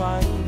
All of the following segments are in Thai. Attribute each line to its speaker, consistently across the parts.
Speaker 1: find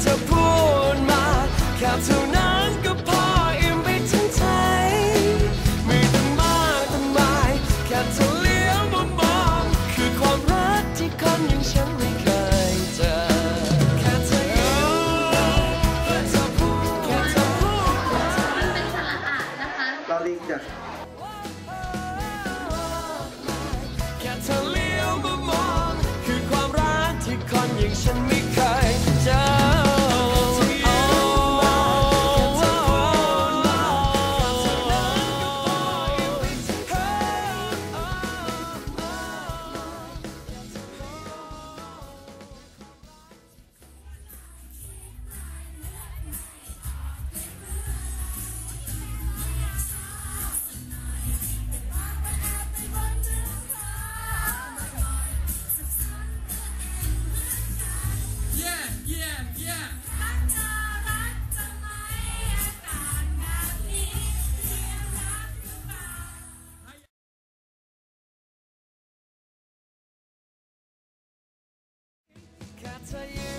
Speaker 1: เธอพูดมาแค่เท่านั้นก็พออิ่มไปทั้งใจไมีตั้งมากตั้งมายแค่เธอเลี้ยวมามองคือความรักที่คนอย่างฉันไม่เคยเจอแค่เธอยิ้มแค่เธอพูดแค่เธอพูด
Speaker 2: มันเป็นสาระอะนะคะ
Speaker 3: ลอลิงจ้ะ
Speaker 1: แค่เธอเลี้ยวมามองคือความรักที่คนอย่างฉันไม่เคยเจอ แค่เธอยิ้